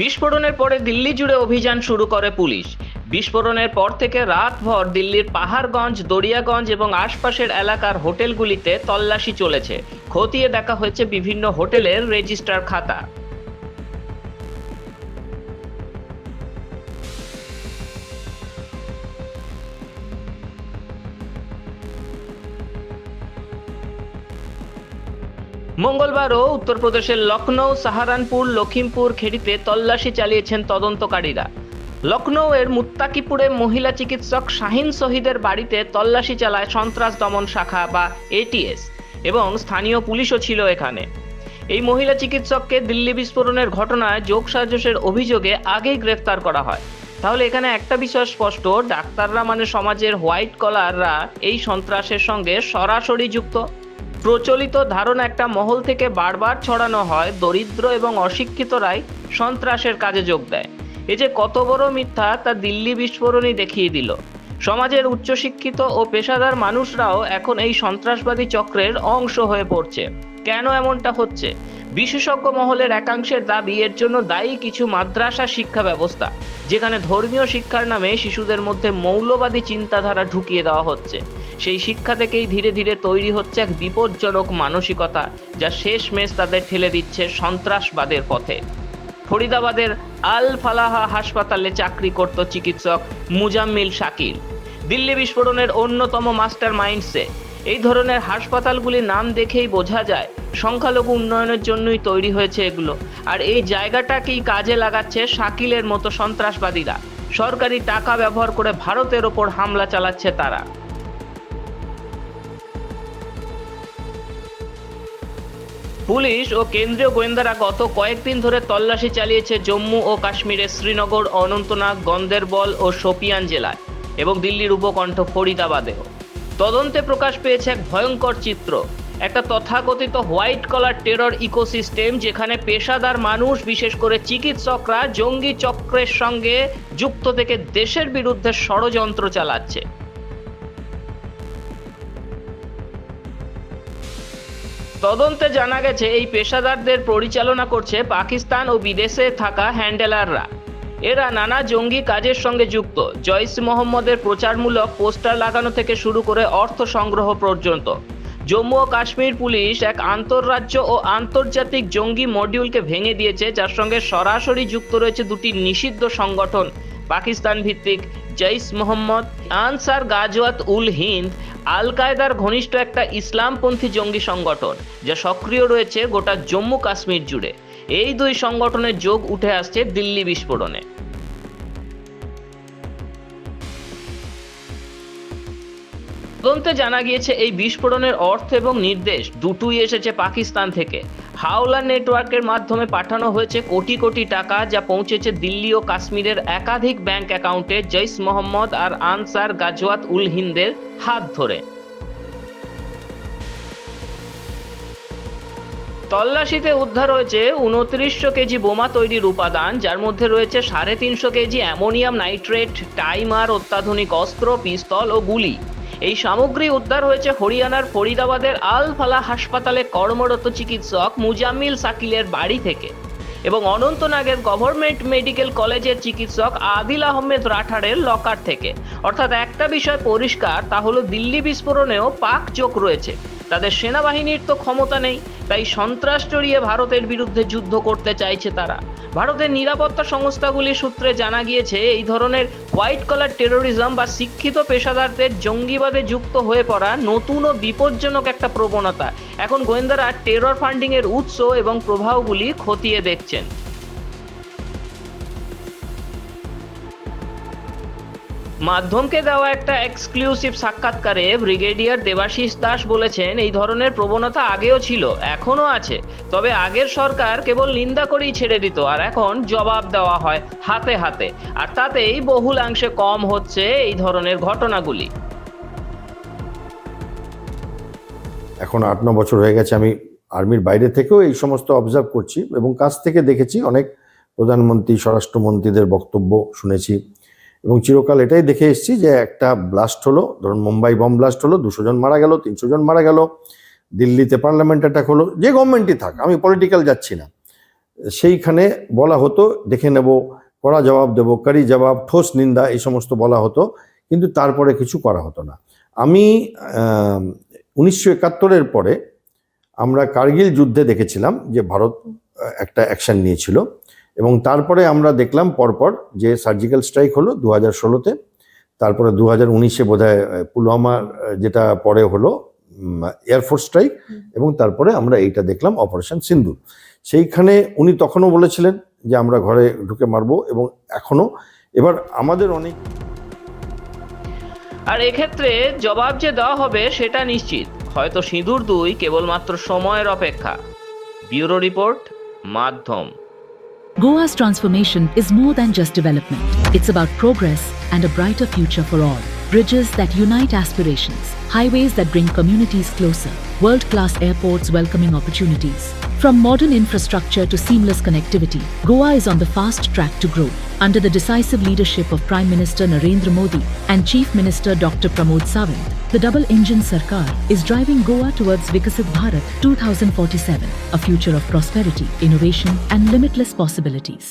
বিস্ফোরণের পরে দিল্লি জুড়ে অভিযান শুরু করে পুলিশ। বিস্ফোরণের পর থেকে রাতভর দিল্লির পাহাড়গঞ্জ, দরিয়াগঞ্জ এবং আশপাশের এলাকার হোটেলগুলিতে তল্লাশি চলেছে। খতিয়ে দেখা হয়েছে বিভিন্ন হোটেলের রেজিস্টার খাতা। মঙ্গলবারও উত্তরপ্রদেশের লখনৌ সাহারানপুর লখিমপুর খেড়িতে তল্লাশি চালিয়েছেন তদন্তকারীরা। লখনৌ এর মুত্তাকিপুরে মহিলা চিকিৎসক শাহিন শহীদের বাড়িতে তল্লাশি চালায় সন্ত্রাস দমন শাখা বা এটিএস এবং স্থানীয় পুলিশও ছিল এখানে। এই মহিলা চিকিৎসককে দিল্লি বিস্ফোরণের ঘটনায় যোগসাজসের অভিযোগে আগেই গ্রেফতার করা হয়। তাহলে এখানে একটা বিষয় স্পষ্ট, ডাক্তাররা মানে সমাজের হোয়াইট কলাররা এই সন্ত্রাসের সঙ্গে সরাসরি যুক্ত? প্রচলিত ধারণা একটা মহল থেকে বারবার ছড়ানো হয় দরিদ্র এবং অশিক্ষিতরাই সন্ত্রাসের কাজে যোগ দেয়। এ যে কত বড় মিথ্যা তা দিল্লি বিস্ফোরণই দেখিয়ে দিল। সমাজের উচ্চশিক্ষিত ও পেশাদার মানুষরাও এখন এই সন্ত্রাসবাদী চক্রের অংশ হয়ে পড়ছে। কেন এমনটা হচ্ছে? বিশেষজ্ঞ মহলের একাংশের দাবি, এর জন্য দায়ী কিছু মাদ্রাসা শিক্ষা ব্যবস্থা, যেখানে ধর্মীয় শিক্ষার নামে শিশুদের মধ্যে মৌলবাদী চিন্তাধারা ঢুকিয়ে দেওয়া হচ্ছে। সেই শিক্ষা থেকেই ধীরে ধীরে তৈরি হচ্ছে এক বিপজ্জনক মানসিকতা, যা শেষ শেষমেশ তাদের ঠেলে দিচ্ছে সন্ত্রাসবাদের পথে। ফরিদাবাদের আল ফালাহা হাসপাতালে চাকরি করত চিকিৎসক মুজাম্মিল শাকিল। দিল্লি বিস্ফোরণের অন্যতম মাস্টার মাইন্ডসে। এই ধরনের হাসপাতালগুলির নাম দেখেই বোঝা যায়, সংখ্যালঘু উন্নয়নের জন্যই তৈরি হয়েছে এগুলো। আর এই জায়গাটাকেই কাজে লাগাচ্ছে শাকিলের মতো সন্ত্রাসবাদীরা। সরকারি টাকা ব্যবহার করে ভারতের ওপর হামলা চালাচ্ছে তারা। পুলিশ ও কেন্দ্রীয় গোয়েন্দারা গত কয়েকদিন ধরে তল্লাশি চালিয়েছে জম্মু ও কাশ্মীরের শ্রীনগর, অনন্তনাগ, গন্দেরবল ও শোপিয়ান জেলায় এবং দিল্লির উপকণ্ঠ ফরিদাবাদেও। তদন্তে প্রকাশ পেয়েছে এক ভয়ঙ্কর চিত্র। একটা তথাকথিত হোয়াইট কলার টেরর ইকোসিস্টেম যেখানে পেশাদার মানুষ, বিশেষ করে চিকিৎসকরা, জঙ্গি চক্রের সঙ্গে যুক্ত থেকে দেশের বিরুদ্ধে ষড়যন্ত্র চালাচ্ছে। তদন্তে জানা গেছে, এই পেশাদারদের পরিচালনা করছে পাকিস্তান ও বিদেশে থাকা হ্যান্ডেলাররা। এরা নানা জঙ্গি কাজের সঙ্গে যুক্ত। জয়স মোহাম্মদের প্রচারমূলক পোস্টার লাগানো থেকে শুরু করে অর্থ সংগ্রহ পর্যন্ত। জম্মু ও কাশ্মীর পুলিশ এক আন্তঃরাজ্য ও আন্তর্জাতিক জঙ্গি মডিউলকে ভেঙে দিয়েছে, যার সঙ্গে সরাসরি যুক্ত রয়েছে দুটি নিষিদ্ধ সংগঠন, পাকিস্তান ভিত্তিক জৈস মোহাম্মদ, আনসার গাজওয়াত উল হিন্দ আল কায়দার ঘনিষ্ঠ একটা ইসলামপন্থী জঙ্গি সংগঠন, যা সক্রিয় রয়েছে গোটা জম্মু কাশ্মীর জুড়ে। এই দুই সংগঠনের যোগ উঠে আসছে দিল্লি বিস্ফোরণে। তদন্তে জানা গিয়েছে, এই বিস্ফোরণের অর্থ এবং নির্দেশ দুটোই এসেছে পাকিস্তান থেকে। হাওলা নেটওয়ার্কের মাধ্যমে পাঠানো হয়েছে কোটি কোটি টাকা যা পৌঁছেছে দিল্লি ও কাশ্মীরের একাধিক ব্যাংক অ্যাকাউন্টে জৈস মোহাম্মদ আর আনসার গাজওয়াত উল হিন্দের হাত ধরে। তল্লাশিতে উদ্ধার হয়েছে উনত্রিশশো কেজি বোমা তৈরির উপাদান, যার মধ্যে রয়েছে সাড়ে তিনশো কেজি অ্যামোনিয়াম নাইট্রেট, টাইমার, অত্যাধুনিক অস্ত্র, পিস্তল ও গুলি। এই সামগ্রী উদ্ধার হয়েছে হরিয়ানার ফরিদাবাদের আল ফালা হাসপাতালে কর্মরত চিকিৎসক মুজামিল সাকিলের বাড়ি থেকে। এবং অনন্তনাগের গভর্নমেন্ট মেডিকেল কলেজের চিকিৎসক আদিল আহমেদ রাঠারের লকার থেকে। অর্থাৎ একটা বিষয় পরিষ্কার, তা হলো দিল্লি বিস্ফোরণেও পাক চোখ রয়েছে। তাদের সেনাবাহিনীর তো ক্ষমতা নেই, তাই সন্ত্রাস জড়িয়ে ভারতের বিরুদ্ধে যুদ্ধ করতে চাইছে তারা। ভারতের নিরাপত্তা সংস্থাগুলির সূত্রে জানা গিয়েছে, এই ধরনের হোয়াইট কলার টেরোরিজম বা শিক্ষিত পেশাদারদের জঙ্গিবাদে যুক্ত হয়ে পড়া নতুন ও বিপজ্জনক একটা প্রবণতা। এখন গোয়েন্দারা টেরর ফান্ডিংয়ের উৎস এবং প্রভাবগুলি খতিয়ে দেখছেন। মাধ্যমকে দেওয়া একটা এক্সক্লুসিভ সাক্ষাৎকারে ব্রিগেডিয়ার দেবাশিস দাস বলেছেন, এই ধরনের প্রবণতা আগেও ছিল, এখনও আছে। তবে আগের সরকার কেবল নিন্দা করেই ছেড়ে দিত, আর এখন জবাব দেওয়া হয় হাতে হাতে। আর তাতেই বহুলাংশে কম হচ্ছে এই ধরনের ঘটনাগুলি। এখন আট, ন বছর হয়ে গেছে, আমি আর্মির বাইরে থেকেও এই সমস্ত অবজার্ভ করছি এবং কাছ থেকে দেখেছি অনেক প্রধানমন্ত্রী, স্বরাষ্ট্রমন্ত্রীদের বক্তব্য শুনেছি। এবং চিরকাল এটাই দেখে এসেছি যে একটা ব্লাস্ট হলো, ধরুন মুম্বাই বম ব্লাস্ট হলো, দুশো জন মারা গেল, তিনশো জন মারা গেল, দিল্লিতে পার্লামেন্ট অ্যাটাক হলো, যে গভর্নমেন্টই থাক, আমি পলিটিক্যাল যাচ্ছি না। সেইখানে বলা হতো, দেখে নেব, কড়া জবাব দেব কারি জবাব ঠোস নিন্দা, এই সমস্ত বলা হতো, কিন্তু তারপরে কিছু করা হতো না। আমি উনিশশো একাত্তরের পরে আমরা কার্গিল যুদ্ধে দেখেছিলাম যে ভারত একটা অ্যাকশন নিয়েছিল। এবং তারপরে আমরা দেখলাম পরপর যে সার্জিক্যাল স্ট্রাইক হলো দু হাজার ষোলোতে তারপরে দু হাজার উনিশে বোধ হয় পুলওয়ামা যেটা পরে হলো এয়ারফোর্স স্ট্রাইক এবং তারপরে আমরা এইটা দেখলাম অপারেশন সিন্ধু সেইখানে উনি তখনও বলেছিলেন যে আমরা ঘরে ঢুকে মারবো এবং এখনও এবার আমাদের অনেক আর এক্ষেত্রে জবাব যে দেওয়া হবে সেটা নিশ্চিত। হয়তো সিঁদুর দুই কেবলমাত্র সময়ের অপেক্ষা। ব্যুরো রিপোর্ট মাধ্যম। Goa's transformation is more than just development. It's about progress and a brighter future for all. Bridges that unite aspirations, highways that bring communities closer, world class airports welcoming opportunities. From modern infrastructure to seamless connectivity, Goa is on the fast track to grow. Under the decisive leadership of Prime Minister Narendra Modi and Chief Minister Dr. Pramod Sawant, the double engine Sarkar is driving Goa towards Vikasit Bharat 2047, a future of prosperity, innovation, and limitless possibilities.